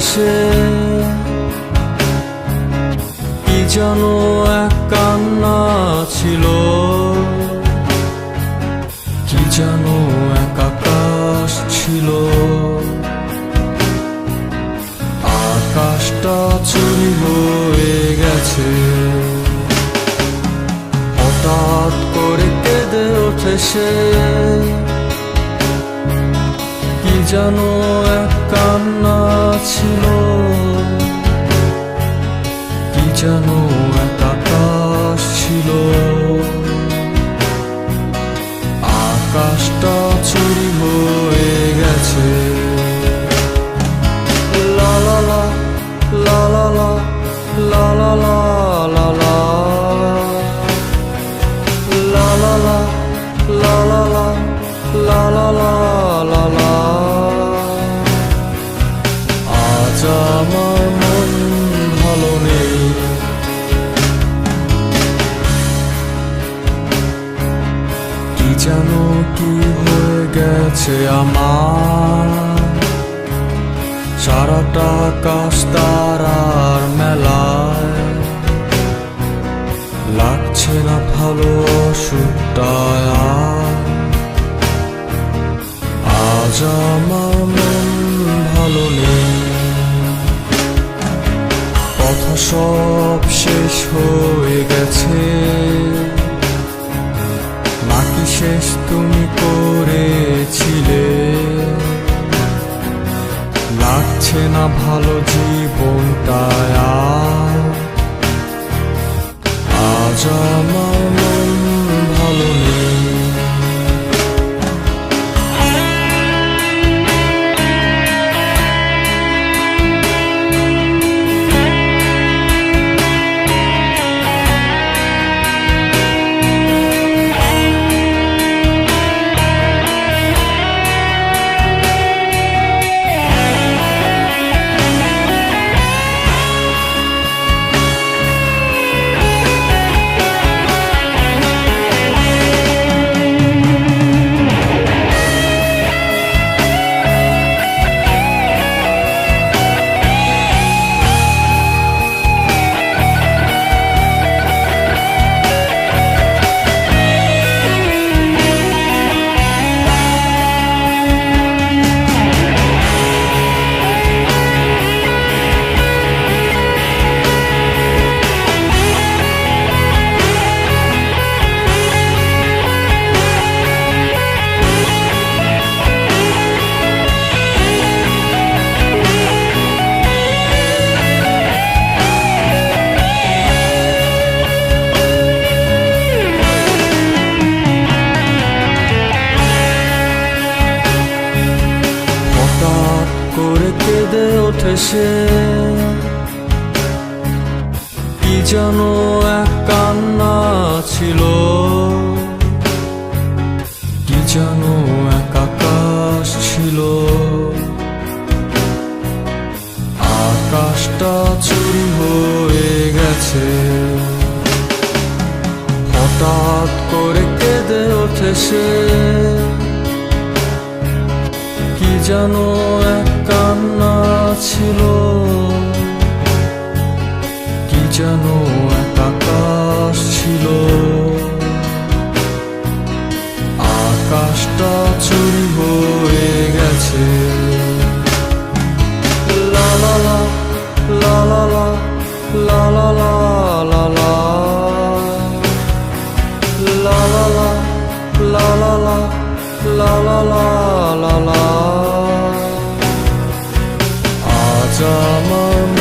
সে। কি যেন এক কান্না ছিল। কি যেন এক আকাশ ছিল। আকাশটা চুরি হয়ে গেছে। হঠাৎ করে কেঁদে সে। কি যেন যেন এক আকাশ ছিল। আকাশটা চুরি হয়ে গেছে। লা লা লা লা লা লা লা লা। যেন কি হয়ে গেছে আমার? সারাটা আকাশ তারার মেলায় লাগছে না ভালো আর। আজ আমার মন ভালো নেই। কথা সব শেষ হয়ে গেছে। শেষ তুমি করেছিলে। লাগছে না ভালো জীবনটায় সে কি যেন এক কান্না ছিল। কি যেন এক আকাশ ছিল। আকাশটা চুরি হয়ে গেছে। হঠাৎ করে কেঁদে ওঠে সে। কি যেন এক কান্না ছিল। কি যেন এক আকাশ ছিল। আকাশটা চুরি summer